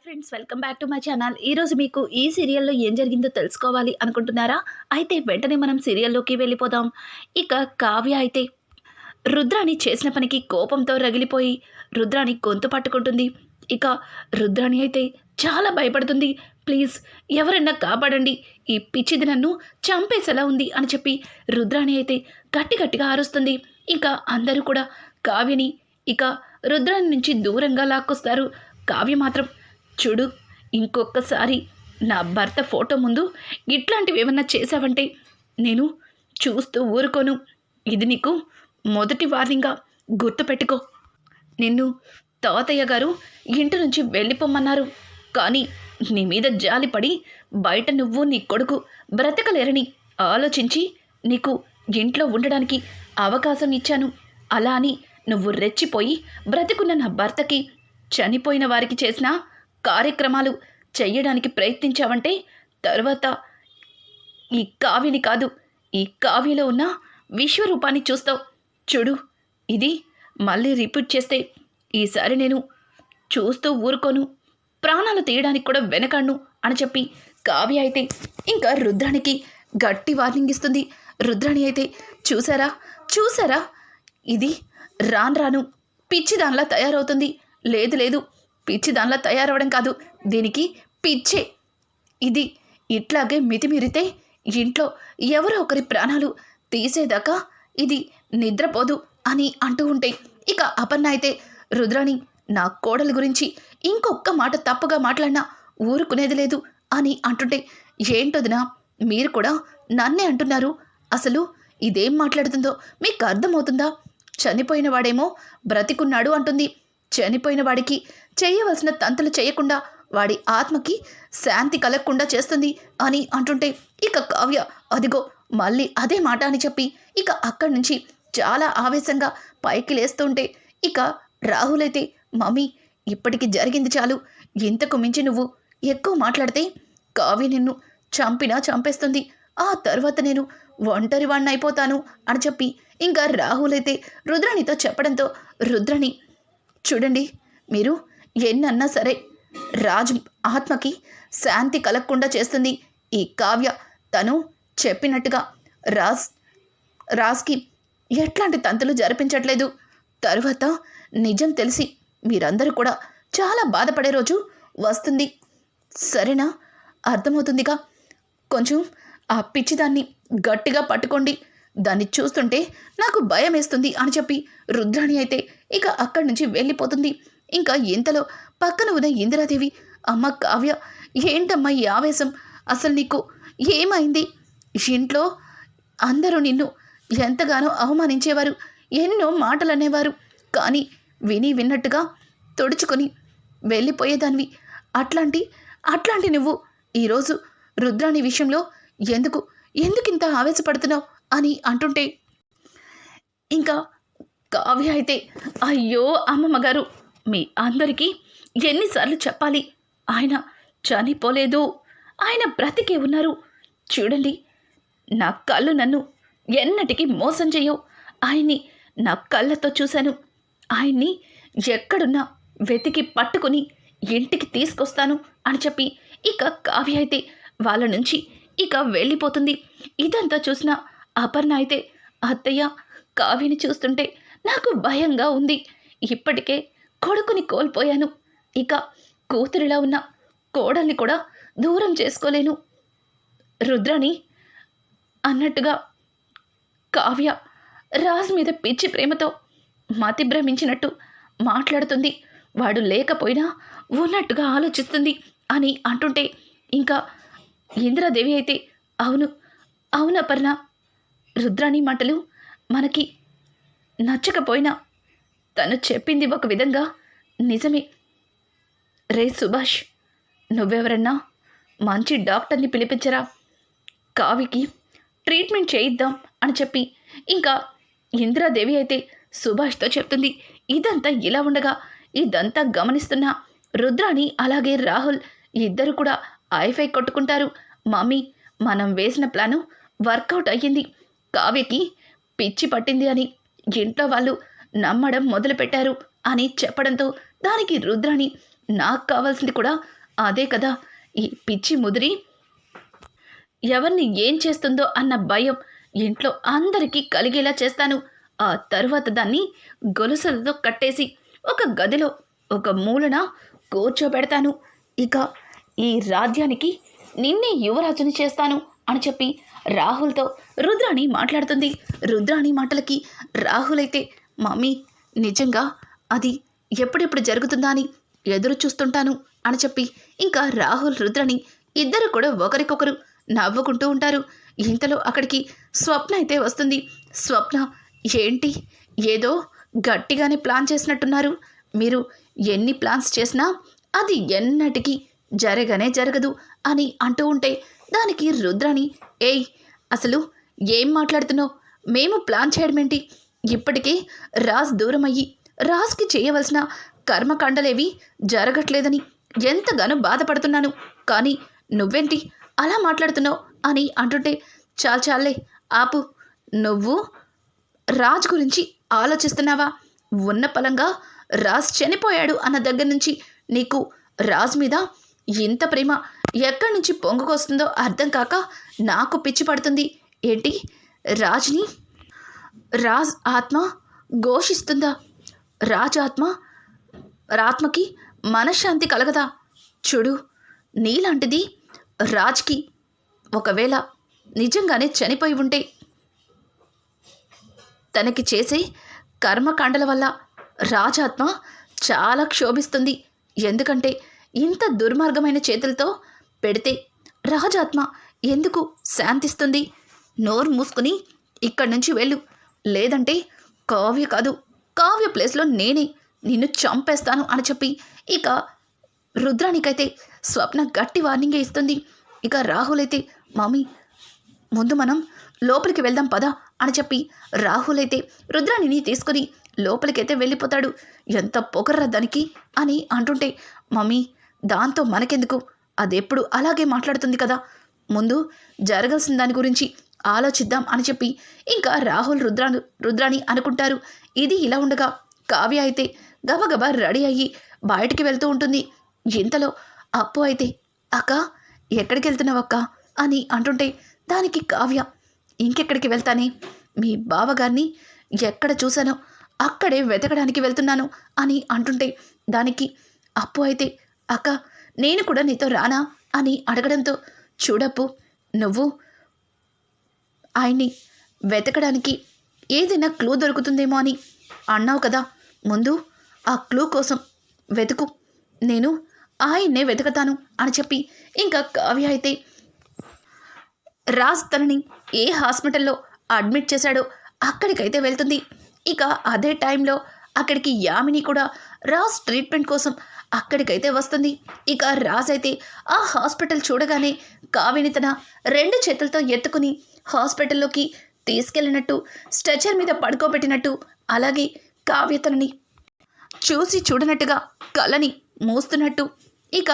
Hi friends welcome back to my channel ఈరోజు మీకు ఈ సీరియల్లో ఏం జరిగిందో తెలుసుకోవాలి అనుకుంటున్నారా? అయితే వెంటనే మనం సీరియల్లోకి వెళ్ళిపోదాం. ఇక కావ్య అయితే రుద్రాణి చేసిన పనికి కోపంతో రగిలిపోయి రుద్రాణి గొంతు పట్టుకుంటుంది. ఇక రుద్రాణి అయితే చాలా భయపడుతుంది. ప్లీజ్ ఎవరన్నా కాపాడండి. ఈ పిచ్చిది నన్ను చంపేసేలా ఉంది అని చెప్పి రుద్రాణి అయితే గట్టి గట్టిగా అరుస్తుంది. ఇంకా అందరూ కూడా కావ్యని ఇక రుద్రాణి నుంచి దూరంగా లాక్కొస్తారు. కావ్య మాత్రం చూడు ఇంకొకసారి నా భర్త ఫోటో ముందు ఇట్లాంటివి ఏమన్నా చేసావంటే నేను చూస్తూ ఊరుకోను. ఇది నీకు మొదటి వార్నింగ్గా గుర్తుపెట్టుకో. నిన్ను తాతయ్య గారు ఇంటి నుంచి వెళ్ళిపోమన్నారు. కానీ నీ మీద జాలిపడి బయట నువ్వు నీ కొడుకు బ్రతకలేరని ఆలోచించి నీకు ఇంట్లో ఉండడానికి అవకాశం ఇచ్చాను. అలా అని నువ్వు రెచ్చిపోయి బ్రతికున్న నా భర్తకి చనిపోయిన వారికి చేసిన కార్యక్రమాలు చెయ్యడానికి ప్రయత్నించావంటే తర్వాత ఈ కావ్యని కాదు ఈ కావ్యలో ఉన్న విశ్వరూపాన్ని చూస్తావు. చూడు ఇది మళ్ళీ రిపీట్ చేస్తే ఈసారి నేను చూస్తూ ఊరుకోను. ప్రాణాలు తీయడానికి కూడా వెనకండు అని చెప్పి కావ్య అయితే ఇంకా రుద్రానికి గట్టి వార్నింగ్ ఇస్తుంది. రుద్రాణి అయితే చూసారా చూసారా ఇది రాను రాను పిచ్చి దానిలా తయారవుతుంది. లేదు లేదు పిచ్చి దానిలా తయారవడం కాదు. దీనికి పిచ్చే. ఇది ఇట్లాగే మితిమీరితే ఇంట్లో ఎవరో ఒకరి ప్రాణాలు తీసేదాకా ఇది నిద్రపోదు అని అంటూ ఉంటే ఇక అపర్ణ అయితే రుద్రాణి నా కోడలి గురించి ఇంకొక్క మాట తప్పుగా మాట్లాడినా ఊరుకునేది లేదు అని అంటుంటే ఏంటోదినా మీరు కూడా నన్నే అంటున్నారు. అసలు ఇదేం మాట్లాడుతుందో మీకు అర్థమవుతుందా? చనిపోయిన వాడేమో బ్రతికున్నాడు అంటుంది. చనిపోయిన వాడికి చేయవలసిన తంతులు చేయకుండా వాడి ఆత్మకి శాంతి కలగకుండా చేస్తుంది అని అంటుంటే ఇక కావ్య అదిగో మళ్ళీ అదే మాట అని చెప్పి ఇక అక్కడి నుంచి చాలా ఆవేశంగా పైకి లేస్తుంటే ఇక రాహుల్ అయితే మమ్మీ ఇప్పటికి జరిగింది చాలు. ఇంతకు మించి నువ్వు ఎక్కువ మాట్లాడితే కావ్య నిన్ను చంపినా చంపేస్తుంది. ఆ తర్వాత నేను ఒంటరి వాణ్ణి అయిపోతాను అని చెప్పి ఇంకా రాహుల్ అయితే రుద్రాణితో చెప్పడంతో రుద్రాణి చూడండి మీరు ఎన్నన్నా సరే రాజు ఆత్మకి శాంతి కలగకుండా చేస్తుంది. ఈ కావ్య తను చెప్పినట్టుగా రాజ్ రాజ్కి ఎట్లాంటి తంతులు జరిపించట్లేదు. తరువాత నిజం తెలిసి మీరందరూ కూడా చాలా బాధపడే రోజు వస్తుంది. సరేనా? అర్థమవుతుందిగా? కొంచెం ఆ పిచ్చిదాన్ని గట్టిగా పట్టుకోండి. దాన్ని చూస్తుంటే నాకు భయం వేస్తుంది అని చెప్పి రుద్రాణి అయితే ఇక అక్కడి నుంచి వెళ్ళిపోతుంది. ఇంకా ఇంతలో పక్కన ఉన్న ఇందిరాదేవి అమ్మ కావ్య ఏంటమ్మా ఈ ఆవేశం? అసలు నీకు ఏమైంది? ఇంట్లో అందరూ నిన్ను ఎంతగానో అవమానించేవారు ఎన్నో మాటలు అనేవారు కానీ విని విన్నట్టుగా తుడుచుకొని వెళ్ళిపోయేదానివి. అట్లాంటి అట్లాంటి నువ్వు ఈరోజు రుద్రాణి విషయంలో ఎందుకు ఎందుకు ఇంత ఆవేశపడుతున్నావు? అని అంటుంటే ఇంకా కావ్య అయితే అయ్యో అమ్మమ్మ గారు మీ అందరికీ ఎన్నిసార్లు చెప్పాలి. ఆయన చనిపోలేదు. ఆయన బ్రతికే ఉన్నారు. చూడండి నా కళ్ళు నన్ను ఎన్నటికీ మోసం చేయవు. ఆయన్ని నా కళ్ళతో చూశాను. ఆయన్ని ఎక్కడున్నా వెతికి పట్టుకుని ఇంటికి తీసుకొస్తాను అని చెప్పి ఇక కావ్య అయితే వాళ్ళ నుంచి ఇక వెళ్ళిపోతుంది. ఇదంతా చూసిన అపర్ణ అయితే అత్తయ్య కావ్యని చూస్తుంటే నాకు భయంగా ఉంది. ఇప్పటికే కొడుకుని కోల్పోయాను. ఇక కూతురిలా ఉన్న కోడల్ని కూడా దూరం చేసుకోలేను. రుద్రని అన్నట్టుగా కావ్య రాజ్ మీద పిచ్చి ప్రేమతో మతిభ్రమించినట్టు మాట్లాడుతుంది. వాడు లేకపోయినా ఉన్నట్టుగా ఆలోచిస్తుంది అని అంటుంటే ఇంకా ఇందిరాదేవి అయితే అవును అవునపర్ణ రుద్రాణి మాటలు మనకి నచ్చకపోయినా తను చెప్పింది ఒక విధంగా నిజమే. రే సుభాష్ నువ్వెవరన్నా? మంచి డాక్టర్ని పిలిపించరా? కావికి ట్రీట్మెంట్ చేయిద్దాం అని చెప్పి ఇంకా ఇందిరాదేవి అయితే సుభాష్తో చెప్తుంది ఇదంతా ఇలా ఉండగా ఇదంతా గమనిస్తున్న రుద్రాణి అలాగే రాహుల్ ఇద్దరు కూడా ఐఫై కొట్టుకుంటారు. మమ్మీ మనం వేసిన ప్లాను వర్కౌట్ అయ్యింది. కావ్యకి పిచ్చి పట్టింది అని ఇంట్లో వాళ్ళు నమ్మడం మొదలుపెట్టారు అని చెప్పడంతో దానికి రుద్రాణి నాకు కావాల్సింది కూడా అదే కదా. ఈ పిచ్చి ముదిరి ఎవరిని ఏం చేస్తుందో అన్న భయం ఇంట్లో అందరికీ కలిగేలా చేస్తాను. ఆ తరువాత దాన్ని గొలుసులతో కట్టేసి ఒక గదిలో ఒక మూలన కూర్చోబెడతాను. ఇక ఈ రాజ్యానికి నిన్నే యువరాజుని చేస్తాను అని చెప్పి రాహుల్తో రుద్రాణి మాట్లాడుతుంది. రుద్రాణి మాటలకి రాహుల్ అయితే మమ్మీ నిజంగా అది ఎప్పుడెప్పుడు జరుగుతుందా అని ఎదురు చూస్తుంటాను అని చెప్పి ఇంకా రాహుల్ రుద్రని ఇద్దరు కూడా ఒకరికొకరు నవ్వుకుంటూ ఉంటారు. ఇంతలో అక్కడికి స్వప్న అయితే వస్తుంది. స్వప్న ఏంటి? ఏదో గట్టిగానే ప్లాన్ చేసినట్టున్నారు. మీరు ఎన్ని ప్లాన్స్ చేసినా అది ఎన్నటికీ జరగనే జరగదు అని అంటూ ఉంటే దానికి రుద్రని ఏయ్ అసలు ఏం మాట్లాడుతున్నావు? మేము ప్లాన్ చేయడమేంటి? ఇప్పటికే రాజ్ దూరమయ్యి రాజ్కి చేయవలసిన కర్మకాండలేవి జరగట్లేదని ఎంతగానో బాధపడుతున్నాను. కానీ నువ్వేంటి అలా మాట్లాడుతున్నావు అని అంటుంటే చాలు చాలే ఆపు. నువ్వు రాజ్ గురించి ఆలోచిస్తున్నావా? ఉన్న పలంగా రాజ్ చనిపోయాడు అన్న దగ్గర నుంచి నీకు రాజ్ మీద ఇంత ప్రేమ ఎక్కడి నుంచి పొంగుకొస్తుందో అర్థం కాక నాకు పిచ్చి పడుతుంది. ఏంటి? రాజ్ని రాజ్ ఆత్మ ఘోషిస్తుందా? రాజాత్మ రాత్మకి మనశ్శాంతి కలగదా? చూడు నీలాంటిది రాజ్కి ఒకవేళ నిజంగానే చనిపోయి ఉంటే తనకి చేసే కర్మకాండల వల్ల రాజాత్మ చాలా క్షోభిస్తుంది. ఎందుకంటే ఇంత దుర్మార్గమైన చేతులతో పెడితే రాజాత్మ ఎందుకు శాంతిస్తుంది? నోరు మూసుకుని ఇక్కడి నుంచి వెళ్ళు. లేదంటే కావ్య కాదు. కావ్య ప్లేస్లో నేనే నిన్ను చంపేస్తాను అని చెప్పి ఇక రుద్రానికైతే స్వప్న గట్టి వార్నింగ్ ఇస్తుంది. ఇక రాహుల్ అయితే మమ్మీ ముందు మనం లోపలికి వెళ్దాం పదా అని చెప్పి రాహుల్ అయితే రుద్రాణిని తీసుకుని లోపలికైతే వెళ్ళిపోతాడు. ఎంత పొగర్రా దానికి అని అంటుంటే మమ్మీ దాంతో మనకెందుకు? అదెప్పుడు అలాగే మాట్లాడుతుంది కదా. ముందు జరగాల్సిన దాని గురించి ఆలోచిద్దాం అని చెప్పి ఇంకా రాహుల్ రుద్రా రుద్రాని అనుకుంటారు. ఇది ఇలా ఉండగా కావ్య అయితే గబగబా రెడీ అయ్యి బయటికి వెళ్తూ ఉంటుంది. ఇంతలో అప్పు అయితే అక్క ఎక్కడికి వెళ్తున్నావు అక్క? అని అంటుంటే దానికి కావ్య ఇంకెక్కడికి వెళ్తానే? మీ బావగారిని ఎక్కడ చూశానో అక్కడే వెతకడానికి వెళ్తున్నాను అని అంటుంటే దానికి అప్పు అయితే అక్క నేను కూడా నీతో రానా? అని అడగడంతో చూడప్పు నువ్వు ఆయన్ని వెతకడానికి ఏదైనా క్లూ దొరుకుతుందేమో అని అన్నావు కదా. ముందు ఆ క్లూ కోసం వెతుకు. నేను ఆయన్నే వెతుకుతాను అని చెప్పి ఇంకా కావ్య అయితే రాజ్ తనని ఏ హాస్పిటల్లో అడ్మిట్ చేశాడో అక్కడికైతే వెళ్తుంది. ఇక అదే టైంలో అక్కడికి యామిని కూడా రాజ్ ట్రీట్మెంట్ కోసం అక్కడికైతే వస్తుంది. ఇక రాజ్ అయితే ఆ హాస్పిటల్ చూడగానే కావిని తన రెండు చేతులతో ఎత్తుకుని హాస్పిటల్లోకి తీసుకెళ్ళినట్టు స్ట్రెచర్ మీద పడుకోబెట్టినట్టు అలాగే కావ్య తనని చూసి చూడనట్టుగా కళ్ళని మూస్తున్నట్టు. ఇక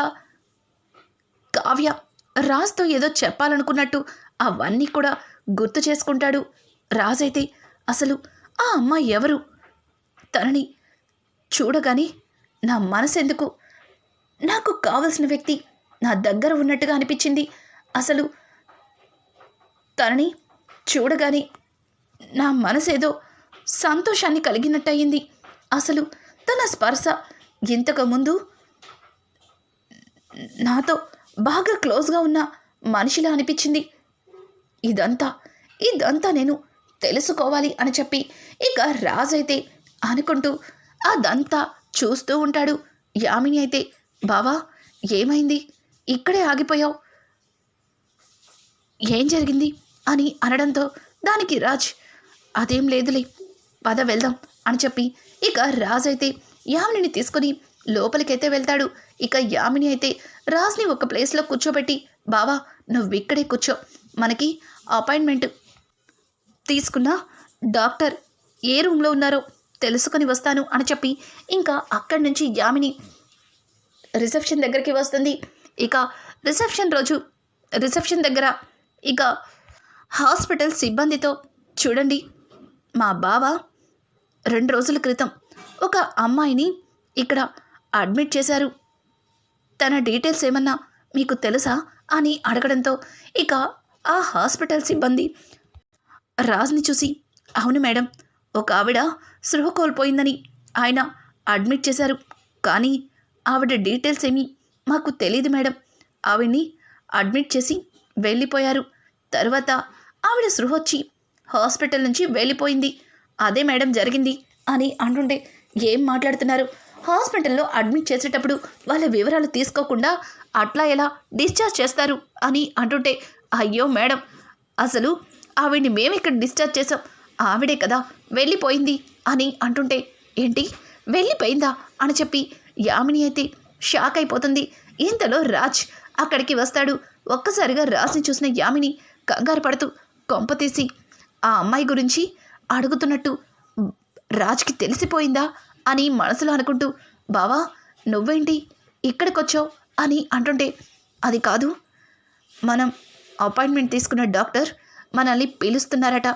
కావ్య రాజుతో ఏదో చెప్పాలనుకున్నట్టు అవన్నీ కూడా గుర్తు చేసుకుంటాడు. రాజైతే అసలు ఆ అమ్మాయి ఎవరు? తనని చూడగానే నా మనసు ఎందుకు నాకు కావలసిన వ్యక్తి నా దగ్గర ఉన్నట్టుగా అనిపించింది. అసలు తనని చూడగానే నా మనసేదో సంతోషాన్ని కలిగినట్టయింది. అసలు తన స్పర్శ ఇంతకుముందు నాతో బాగా క్లోజ్గా ఉన్న మనిషిలా అనిపించింది. ఇదంతా ఇదంతా నేను తెలుసుకోవాలి అని చెప్పి ఇక రాజైతే అనుకుంటూ అదంతా చూస్తూ ఉంటాడు. యామిని అయితే బావా ఏమైంది? ఇక్కడే ఆగిపోయావు. ఏం జరిగింది? అని అనడంతో దానికి రాజ్ అదేం లేదులే పద వెళ్దాం అని చెప్పి ఇక రాజ్ అయితే యామినిని తీసుకొని లోపలికైతే వెళ్తాడు. ఇక యామిని అయితే రాజ్ని ఒక ప్లేస్లో కూర్చోబెట్టి బావా నువ్వు ఇక్కడే కూర్చో. మనకి అపాయింట్మెంట్ తీసుకున్న డాక్టర్ ఏ రూమ్లో ఉన్నారో తెలుసుకొని వస్తాను అని చెప్పి ఇంకా అక్కడి నుంచి యామిని రిసెప్షన్ దగ్గరికి వస్తుంది. ఇక రిసెప్షన్ రోజు రిసెప్షన్ దగ్గర ఇక హాస్పిటల్ సిబ్బందితో చూడండి మా బావ రెండు రోజుల క్రితం ఒక అమ్మాయిని ఇక్కడ అడ్మిట్ చేశారు. తన డీటెయిల్స్ ఏమన్నా మీకు తెలుసా? అని అడగడంతో ఇక ఆ హాస్పిటల్ సిబ్బంది రాజ్ని చూసి అవును మేడం ఒక ఆవిడ సృహ కోల్పోయిందని ఆయన అడ్మిట్ చేశారు. కానీ ఆవిడ డీటెయిల్స్ ఏమీ మాకు తెలియదు మేడం. ఆవిడ్ని అడ్మిట్ చేసి వెళ్ళిపోయారు. తర్వాత ఆవిడ సృహొచ్చి హాస్పిటల్ నుంచి వెళ్ళిపోయింది. అదే మేడం జరిగింది అని అంటుంటే ఏం మాట్లాడుతున్నారు? హాస్పిటల్లో అడ్మిట్ చేసేటప్పుడు వాళ్ళ వివరాలు తీసుకోకుండా అట్లా ఎలా డిశ్చార్జ్ చేస్తారు? అని అంటుంటే అయ్యో మేడం అసలు ఆవిడ్ని మేము ఇక్కడ డిశ్చార్జ్ చేసాం ఆవిడే కదా వెళ్ళిపోయింది అని అంటుంటే ఏంటి? వెళ్ళిపోయిందా? అని చెప్పి యామిని అయితే షాక్ అయిపోతుంది. ఇంతలో రాజ్ అక్కడికి వస్తాడు. ఒక్కసారిగా రాజ్ని చూసిన యామిని కంగారు పడుతూ కొంపతీసి ఆ అమ్మాయి గురించి అడుగుతున్నట్టు రాజ్కి తెలిసిపోయిందా అని మనసులో అనుకుంటూ బావా నువ్వేంటి ఇక్కడికొచ్చావు? అని అంటుంటే అది కాదు. మనం అపాయింట్మెంట్ తీసుకున్న డాక్టర్ మనల్ని పిలుస్తున్నారట.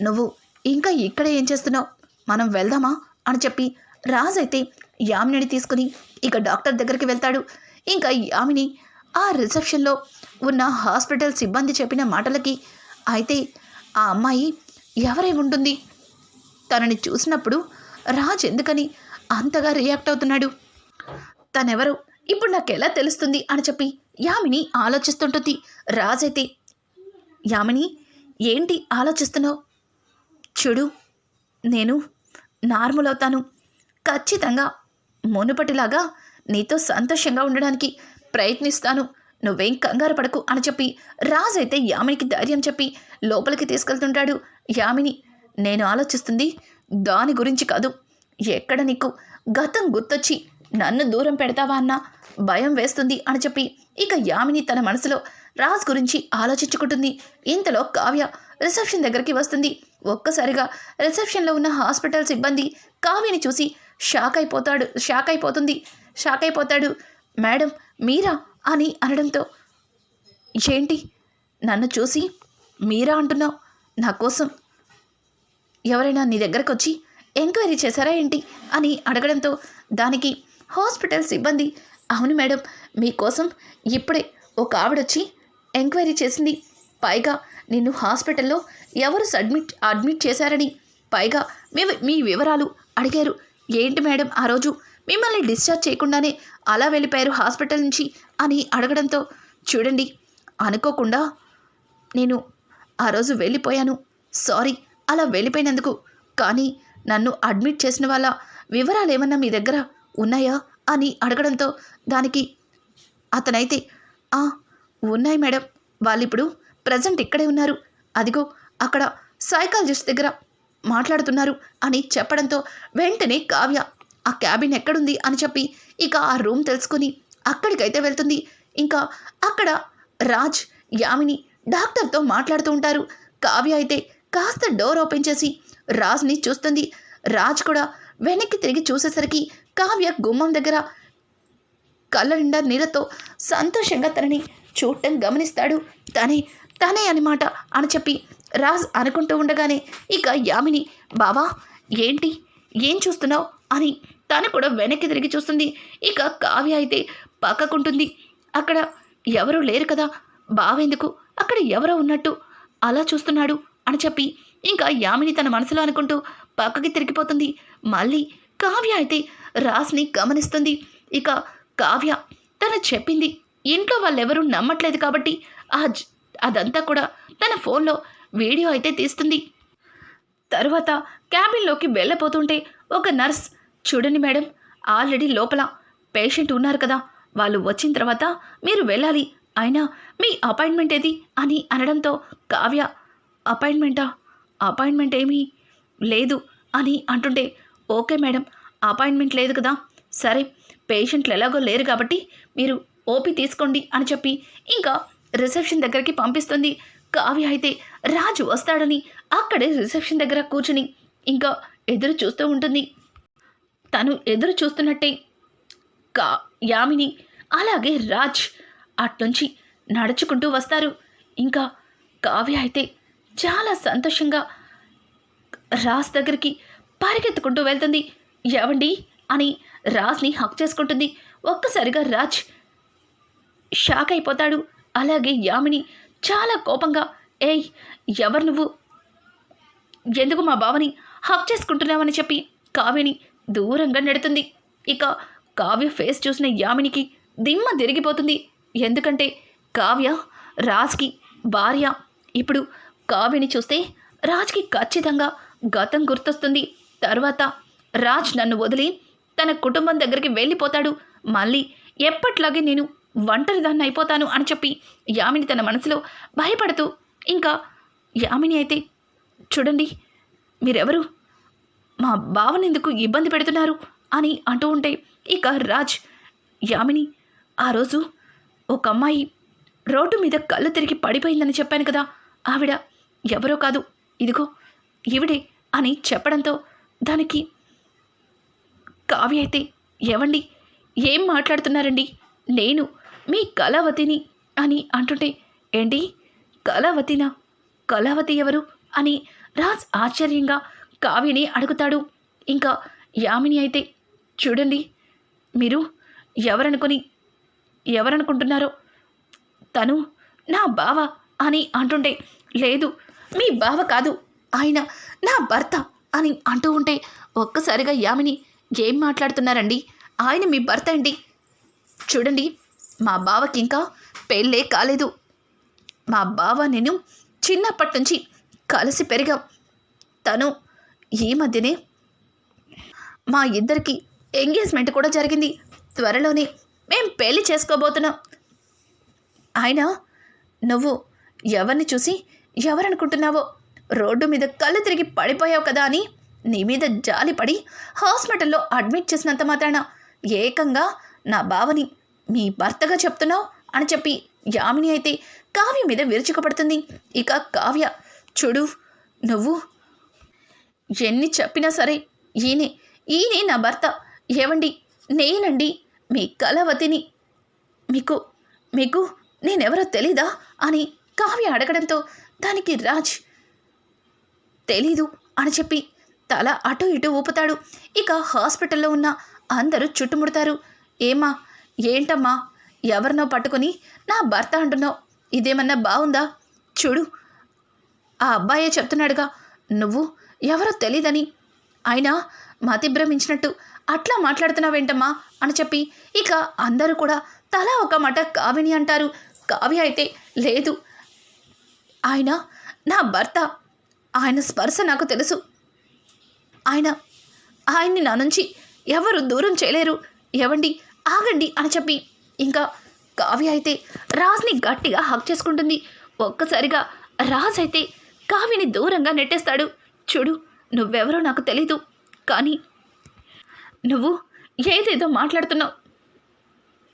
నువ్వు ఇంకా ఇక్కడ ఏం చేస్తున్నావు? మనం వెళ్దామా? అని చెప్పి రాజ్ అయితే యామిని తీసుకుని ఇక డాక్టర్ దగ్గరికి వెళ్తాడు. ఇంకా యామిని ఆ రిసెప్షన్లో ఉన్న హాస్పిటల్ సిబ్బంది చెప్పిన మాటలకి అయితే ఆ అమ్మాయి ఎవరై ఉంటుంది? తనని చూసినప్పుడు రాజ్ ఎందుకని అంతగా రియాక్ట్ అవుతున్నాడు? తనెవరు ఇప్పుడు నాకు ఎలా తెలుస్తుంది అని చెప్పి యామిని ఆలోచిస్తుంటుంది రాజ్ అయితే. యామిని ఏంటి ఆలోచిస్తున్నావు? చూడు నేను నార్మల్ అవుతాను. ఖచ్చితంగా మునుపటిలాగా నీతో సంతోషంగా ఉండడానికి ప్రయత్నిస్తాను. నువ్వేం కంగారు పడకు అని చెప్పి రాజ్ అయితే యామినికి ధైర్యం చెప్పి లోపలికి తీసుకెళ్తుంటాడు. యామిని నేను ఆలోచిస్తుంది దాని గురించి కాదు. ఎక్కడ నీకు గతం గుర్తొచ్చి నన్ను దూరం పెడతావా అన్న? భయం వేస్తుంది అని చెప్పి ఇక యామిని తన మనసులో రాజ్ గురించి ఆలోచించుకుంటుంది. ఇంతలో కావ్య రిసెప్షన్ దగ్గరికి వస్తుంది. ఒక్కసారిగా రిసెప్షన్లో ఉన్న హాస్పిటల్ సిబ్బంది కావ్యని చూసి షాక్ అయిపోతాడు షాక్ అయిపోతుంది షాక్ అయిపోతాడు. మేడం మీరా? అని అనడంతో ఏంటి? నన్ను చూసి మీరా అంటున్నావు? నా కోసం ఎవరైనా నీ దగ్గరకు వచ్చి ఎంక్వైరీ చేశారా ఏంటి? అని అడగడంతో దానికి హాస్పిటల్ సిబ్బంది అవును మేడం మీకోసం ఇప్పుడే ఒక ఆవిడొచ్చి ఎంక్వైరీ చేసింది. పైగా నిన్ను హాస్పిటల్లో ఎవరు సడ్మిట్ అడ్మిట్ చేశారని పైగా మీ మీ వివరాలు అడిగారు. ఏంటి మేడం ఆ రోజు మిమ్మల్ని డిశ్చార్జ్ చేయకుండానే అలా వెళ్ళిపోయారు హాస్పిటల్ నుంచి అని అడగడంతో చూడండి అనుకోకుండా నేను ఆ రోజు వెళ్ళిపోయాను. సారీ అలా వెళ్ళిపోయినందుకు. కానీ నన్ను అడ్మిట్ చేసిన వాళ్ళ వివరాలు ఏమన్నా మీ దగ్గర ఉన్నాయా? అని అడగడంతో దానికి అతనైతే "ఆ, ఉన్నాయి మేడం. వాళ్ళు ఇప్పుడు ప్రజెంట్ ఇక్కడే ఉన్నారు. అదిగో అక్కడ సైకాలజిస్ట్ దగ్గర మాట్లాడుతున్నారు అని చెప్పడంతో వెంటనే కావ్య ఆ క్యాబిన్ ఎక్కడుంది అని చెప్పి ఇక ఆ రూమ్ తెలుసుకొని అక్కడికైతే వెళ్తుంది. ఇంకా అక్కడ రాజ్ యామిని డాక్టర్తో మాట్లాడుతూ ఉంటారు. కావ్య అయితే కాస్త డోర్ ఓపెన్ చేసి రాజ్ని చూస్తుంది. రాజ్ కూడా వెనక్కి తిరిగి చూసేసరికి కావ్య గుమ్మం దగ్గర కళ్ళ నిండా నీళ్ళతో సంతోషంగా తనని చూడటం గమనిస్తాడు. తనే తనే అనమాట అని చెప్పి రాజ్ అనుకుంటూ ఉండగానే ఇక యామిని బావా ఏంటి? ఏం చూస్తున్నావు? అని తను కూడా వెనక్కి తిరిగి చూస్తుంది. ఇక కావ్య అయితే పక్కకుంటుంది. అక్కడ ఎవరూ లేరు కదా. బావెందుకు అక్కడ ఎవరో ఉన్నట్టు అలా చూస్తున్నాడు అని చెప్పి ఇంకా యామిని తన మనసులో అనుకుంటూ పక్కకి తిరిగిపోతుంది. మళ్ళీ కావ్య అయితే రాస్ని గమనిస్తుంది. ఇక కావ్య తను చెప్పింది ఇంట్లో వాళ్ళెవరూ నమ్మట్లేదు కాబట్టి ఆ అదంతా కూడా తన ఫోన్లో వీడియో అయితే తీస్తుంది. తరువాత క్యాబిన్లోకి వెళ్ళపోతుంటే ఒక నర్స్ చూడండి మేడం ఆల్రెడీ లోపల పేషెంట్ ఉన్నారు కదా వాళ్ళు వచ్చిన తర్వాత మీరు వెళ్ళాలి. అయినా మీ అపాయింట్మెంట్ ఏది అని అనడంతో కావ్య అపాయింట్మెంటా? అపాయింట్మెంట్ ఏమీ లేదు అని అంటుంటే ఓకే మేడం అపాయింట్మెంట్ లేదు కదా సరే పేషెంట్లు ఎలాగో లేరు కాబట్టి మీరు ఓపీ తీసుకోండి అని చెప్పి ఇంకా రిసెప్షన్ దగ్గరికి పంపిస్తుంది. కావ్య అయితే రాజు వస్తాడని అక్కడే రిసెప్షన్ దగ్గర కూర్చుని ఇంకా ఎదురు చూస్తూ ఉంటుంది. తను ఎదురు చూస్తున్నట్టే. కా యామిని అలాగే రాజ్ అట్నుంచి నడుచుకుంటూ వస్తారు. ఇంకా కావ్య అయితే చాలా సంతోషంగా రాజ్ దగ్గరికి పరిగెత్తుకుంటూ వెళ్తుంది. ఏవండి? అని రాజ్ని హక్ చేసుకుంటుంది. ఒక్కసారిగా రాజ్ షాక్ అయిపోతాడు. అలాగే యామిని చాలా కోపంగా ఏయ్ ఎవరు నువ్వు? ఎందుకు మా బావని హక్ చేసుకుంటున్నావని చెప్పి కావ్యని దూరంగా నెడుతుంది. ఇక కావ్య ఫేస్ చూసిన యామినికి దిమ్మ తిరిగిపోతుంది. ఎందుకంటే కావ్య రాజ్కి భార్య. ఇప్పుడు కావ్యని చూస్తే రాజ్కి ఖచ్చితంగా గతం గుర్తొస్తుంది. తర్వాత రాజ్ నన్ను వదిలి తన కుటుంబం దగ్గరికి వెళ్ళిపోతాడు. మళ్ళీ ఎప్పట్లాగే నేను ఒంటరిదాన్ని అయిపోతాను అని చెప్పి యామిని తన మనసులో భయపడుతూ ఇంకా యామిని అయితే చూడండి మీరెవరు? మా బావనెందుకు ఇబ్బంది పెడుతున్నారు? అని అంటూ ఉంటే ఇక రాజ్ యామిని ఆ రోజు ఒక అమ్మాయి రోడ్డు మీద కళ్ళు తిరిగి పడిపోయిందని చెప్పాను కదా ఆవిడ ఎవరో కాదు ఇదిగో ఈవిడే అని చెప్పడంతో దానికి కావ్య అయితే ఏవండి ఏం మాట్లాడుతున్నారండి? నేను మీ కళావతిని అని అంటుంటే ఏంటి? కళావతినా? కళావతి ఎవరు? అని రాజ్ ఆశ్చర్యంగా కావ్యని అడుగుతాడు. ఇంకా యామిని అయితే చూడండి మీరు ఎవరనుకొని ఎవరనుకుంటున్నారో. తను నా బావ అని అంటుంటే లేదు మీ బావ కాదు ఆయన నా భర్త అని అంటూ ఉంటే ఒక్కసారిగా యామిని ఏం మాట్లాడుతున్నారండి? ఆయన మీ భర్త అండి. చూడండి మా బావకి ఇంకా పెళ్ళే కాలేదు. మా బావ నేను చిన్నప్పటి నుంచి కలిసి పెరిగాం. తను ఈ మధ్యనే మా ఇద్దరికి ఎంగేజ్మెంట్ కూడా జరిగింది. త్వరలోనే మేం పెళ్ళి చేసుకోబోతున్నాం. ఆయన నువ్వు ఎవరిని చూసి ఎవరనుకుంటున్నావో? రోడ్డు మీద కళ్ళు తిరిగి పడిపోయావు కదా అని నీ మీద జాలిపడి హాస్పిటల్లో అడ్మిట్ చేసినంత మాత్రాన ఏకంగా నా బావని మీ భర్తగా చెప్తున్నావు అని చెప్పి యామిని అయితే కావ్య మీద విరుచుకుపడుతుంది. ఇక కావ్య చూడు నువ్వు ఎన్ని చెప్పినా సరే ఈయనే ఈయనే నా భర్త. ఏవండి? నేనండి మీ కళవతిని. మీకు మీకు నేనెవరో తెలీదా? అని కావ్య అడగడంతో దానికి రాజ్ తెలీదు అని చెప్పి తల అటు ఇటు ఊపుతాడు. ఇక హాస్పిటల్లో ఉన్న అందరూ చుట్టుముడతారు. ఏమా ఏంటమ్మా? ఎవరినో పట్టుకొని నా భర్త అంటున్నావు. ఇదేమన్నా బాగుందా చూడు ఆ అబ్బాయే చెప్తున్నాడుగా నువ్వు ఎవరో తెలీదని. అయినా మతి భ్రమించినట్టు అట్లా మాట్లాడుతున్నావేంటమ్మా? అని చెప్పి ఇక అందరూ కూడా తలా ఒక మాట కావిని అంటారు. కావ్య అయితే లేదు. ఆయన నా భర్త. ఆయన స్పర్శ నాకు తెలుసు. ఆయన ఆయన్ని నా నుంచి ఎవరు దూరం చేయలేరు. ఎవండి ఆగండి అని చెప్పి ఇంకా కావ్య అయితే రాజ్ని గట్టిగా హక్ చేసుకుంటుంది. ఒక్కసారిగా రాజ్ అయితే కావ్యని దూరంగా నెట్టేస్తాడు. చూడు నువ్వెవరో నాకు తెలీదు. కానీ నువ్వు ఏదేదో మాట్లాడుతున్నావు.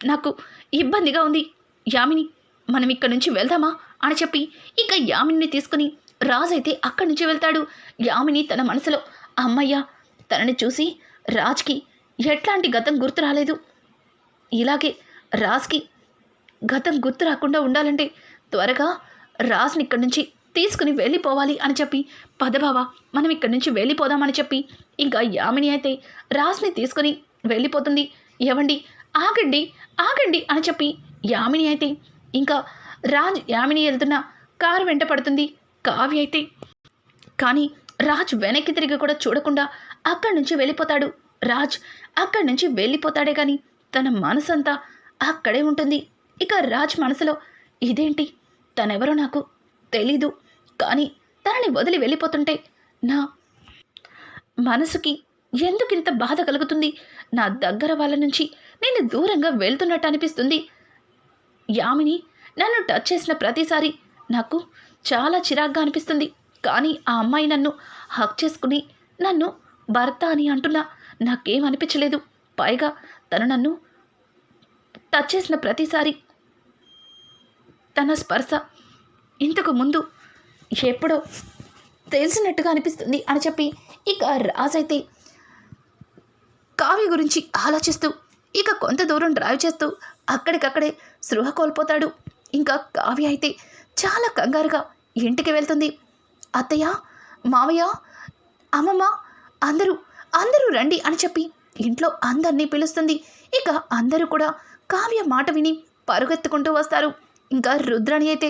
నాకు ఇబ్బందిగా ఉంది. యామిని మనం ఇక్కడి నుంచి వెళ్దామా? అని చెప్పి ఇక యామిని తీసుకుని రాజ్ అయితే అక్కడి నుంచి వెళ్తాడు. యామిని తన మనసులో అమ్మయ్య తనని చూసి రాజ్కి ఎట్లాంటి గతం గుర్తు రాలేదు. ఇలాగే రాజ్కి గతం గుర్తు రాకుండా ఉండాలంటే త్వరగా రాజ్ని ఇక్కడి నుంచి తీసుకుని వెళ్ళిపోవాలి అని చెప్పి. పదభావ మనం ఇక్కడి నుంచి వెళ్ళిపోదామని చెప్పి. ఇంకా యామిని అయితే రాజ్ని తీసుకుని వెళ్ళిపోతుంది. ఏవండి? ఆగండి ఆగండి అని చెప్పి యామిని అయితే. ఇంకా రాజ్ యామిని వెళ్తున్న కారు వెంట పడుతుంది. కావ్య అయితే. కానీ రాజ్ వెనక్కి తిరిగి కూడా చూడకుండా అక్కడి నుంచి వెళ్ళిపోతాడు. రాజ్ అక్కడి నుంచి వెళ్ళిపోతాడే కానీ తన మనసంతా అక్కడే ఉంటుంది. ఇక రాజ్ మనసులో ఇదేంటి? తనెవరో నాకు తెలీదు. కానీ తనని వదిలి వెళ్ళిపోతుంటే నా మనసుకి ఎందుకింత బాధ కలుగుతుంది? నా దగ్గర వాళ్ళ నుంచి నేను దూరంగా వెళ్తున్నట్టు అనిపిస్తుంది. యామిని నన్ను టచ్ చేసిన ప్రతిసారి నాకు చాలా చిరాగ్గా అనిపిస్తుంది. కానీ ఆ అమ్మాయి నన్ను హక్ చేసుకుని నన్ను భర్త అని అంటున్నా నాకేం అనిపించలేదు. పైగా తను నన్ను టచ్ చేసిన ప్రతిసారి తన స్పర్శ ఇంతకు ముందు ఎప్పుడో తెలిసినట్టుగా అనిపిస్తుంది అని చెప్పి ఇక రాజైతే కావ్య గురించి ఆలోచిస్తూ ఇక కొంత దూరం డ్రైవ్ చేస్తూ అక్కడికక్కడే స్పృహ కోల్పోతాడు. ఇంకా కావ్య అయితే చాలా కంగారుగా ఇంటికి వెళ్తుంది. అత్తయ్య మావయ్య అమ్మమ్మ అందరూ అందరూ రండి అని చెప్పి ఇంట్లో అందరినీ పిలుస్తుంది. ఇక అందరూ కూడా కావ్య మాట విని పరుగెత్తుకుంటూ వస్తారు. ఇంకా రుద్రాణి అయితే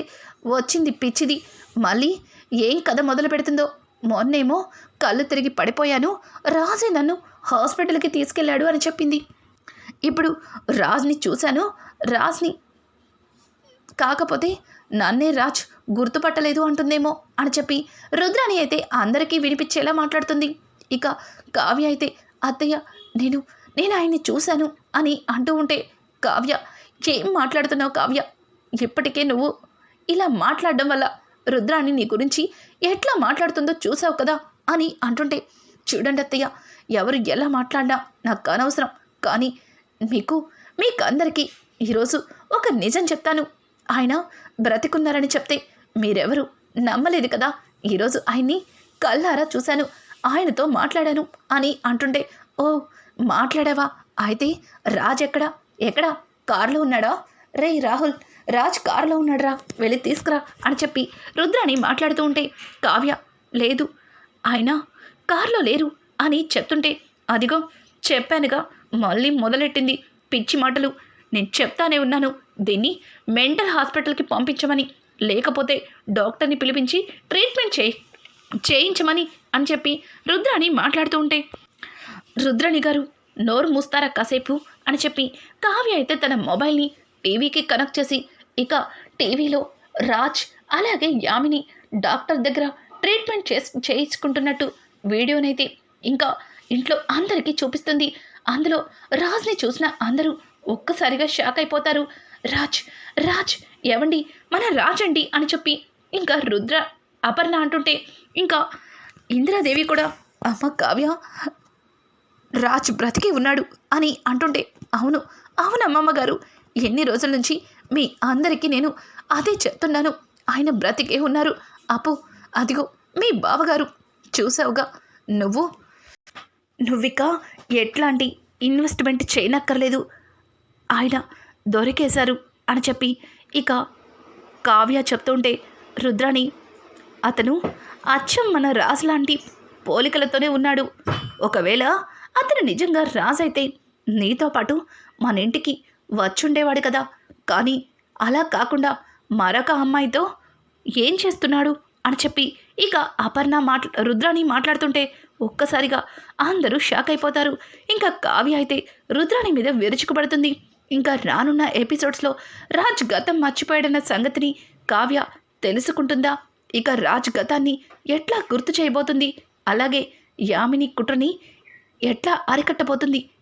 వచ్చింది పిచ్చిది. మళ్ళీ ఏం కథ మొదలు పెడుతుందో? మొన్నేమో కళ్ళు తిరిగి పడిపోయాను. రాజే నన్ను హాస్పిటల్కి తీసుకెళ్ళాడు అని చెప్పింది. ఇప్పుడు రాజ్ని చూశాను. రాజ్ని కాకపోతే నన్నే రాజ్ గుర్తుపట్టలేదు అంటుందేమో అని చెప్పి రుద్రాణి అయితే అందరికీ వినిపించేలా మాట్లాడుతుంది. ఇక కావ్య అయితే అత్తయ్య నేను నేను ఆయన్ని చూశాను అని అంటూ ఉంటే కావ్య ఏం మాట్లాడుతున్నావు కావ్య? ఇప్పటికే నువ్వు ఇలా మాట్లాడడం వల్ల రుద్రాణి నీ గురించి ఎట్లా మాట్లాడుతుందో చూసావు కదా అని అంటుంటే చూడండి అత్తయ్య ఎవరు ఎలా మాట్లాడినా నాకు అనవసరం. కానీ మీకు మీకు అందరికీ ఈరోజు ఒక నిజం చెప్తాను. ఆయన బ్రతికున్నారని చెప్తే మీరెవరు నమ్మలేదు కదా? ఈరోజు ఆయన్ని కల్లారా చూశాను. ఆయనతో మాట్లాడాను అని అంటుంటే ఓ మాట్లాడావా? అయితే రాజ్ ఎక్కడా? ఎక్కడా కారులో ఉన్నాడా? రే రాహుల్ రాజ్ కారులో ఉన్నాడురా వెళ్ళి తీసుకురా అని చెప్పి రుద్రాని మాట్లాడుతూ ఉంటే కావ్య లేదు ఆయన కారులో లేరు అని చెప్తుంటే అదిగో చెప్పానుగా మళ్ళీ మొదలెట్టింది పిచ్చి మాటలు. నేను చెప్తానే ఉన్నాను దీన్ని మెంటల్ హాస్పిటల్కి పంపించమని లేకపోతే డాక్టర్ని పిలిపించి ట్రీట్మెంట్ చేయి చేయించమని అని చెప్పి రుద్రాని మాట్లాడుతూ ఉంటే రుద్రాణి గారు నోరు మూస్తారా కాసేపు అని చెప్పి కావ్య అయితే తన మొబైల్ని టీవీకి కనెక్ట్ చేసి ఇక టీవీలో రాజ్ అలాగే యామిని డాక్టర్ దగ్గర ట్రీట్మెంట్ చేసి చేయించుకుంటున్నట్టు వీడియోనైతే ఇంకా ఇంట్లో అందరికీ చూపిస్తుంది. అందులో రాజ్ని చూసిన అందరూ ఒక్కసారిగా షాక్ అయిపోతారు. రాజ్ రాజ్ ఎవండి మన రాజ్ అండి అని చెప్పి ఇంకా రుద్ర అపర్ణ అంటుంటే ఇంకా ఇందిరాదేవి కూడా అమ్మ కావ్య రాజ్ బ్రతికి ఉన్నాడు అని అంటుంటే అవును అవునమ్మమ్మ గారు ఎన్ని రోజుల నుంచి మీ అందరికీ నేను అదే చెప్తున్నాను. ఆయన బ్రతికే ఉన్నారు. అప్పు అదిగో మీ బావగారు. చూసావుగా నువ్వు? నువ్విక ఎట్లాంటి ఇన్వెస్ట్మెంట్ చేయనక్కర్లేదు. ఆయన దొరికేశారు అని చెప్పి ఇక కావ్య చెప్తుంటే రుద్రాణి అతను అచ్చం మన రాజు లాంటి పోలికలతోనే ఉన్నాడు. ఒకవేళ అతను నిజంగా రాజైతే అయితే నీతో పాటు మన ఇంటికి వచ్చుండేవాడు కదా. కానీ అలా కాకుండా మరొక అమ్మాయితో ఏం చేస్తున్నాడు? అని చెప్పి ఇక అపర్ణ మాట్లా రుద్రాని మాట్లాడుతుంటే ఒక్కసారిగా అందరూ షాక్ అయిపోతారు. ఇంకా కావ్య అయితే రుద్రాణి మీద విరుచుకుపడుతుంది. ఇంకా రానున్న ఎపిసోడ్స్లో రాజ్ గతం మర్చిపోయాడన్న సంగతిని కావ్య తెలుసుకుంటుందా? ఇక రాజ్ గతాన్ని ఎట్లా గుర్తు చేయబోతుంది? అలాగే యామిని కుట్రని ఎట్లా అరికట్టబోతుంది?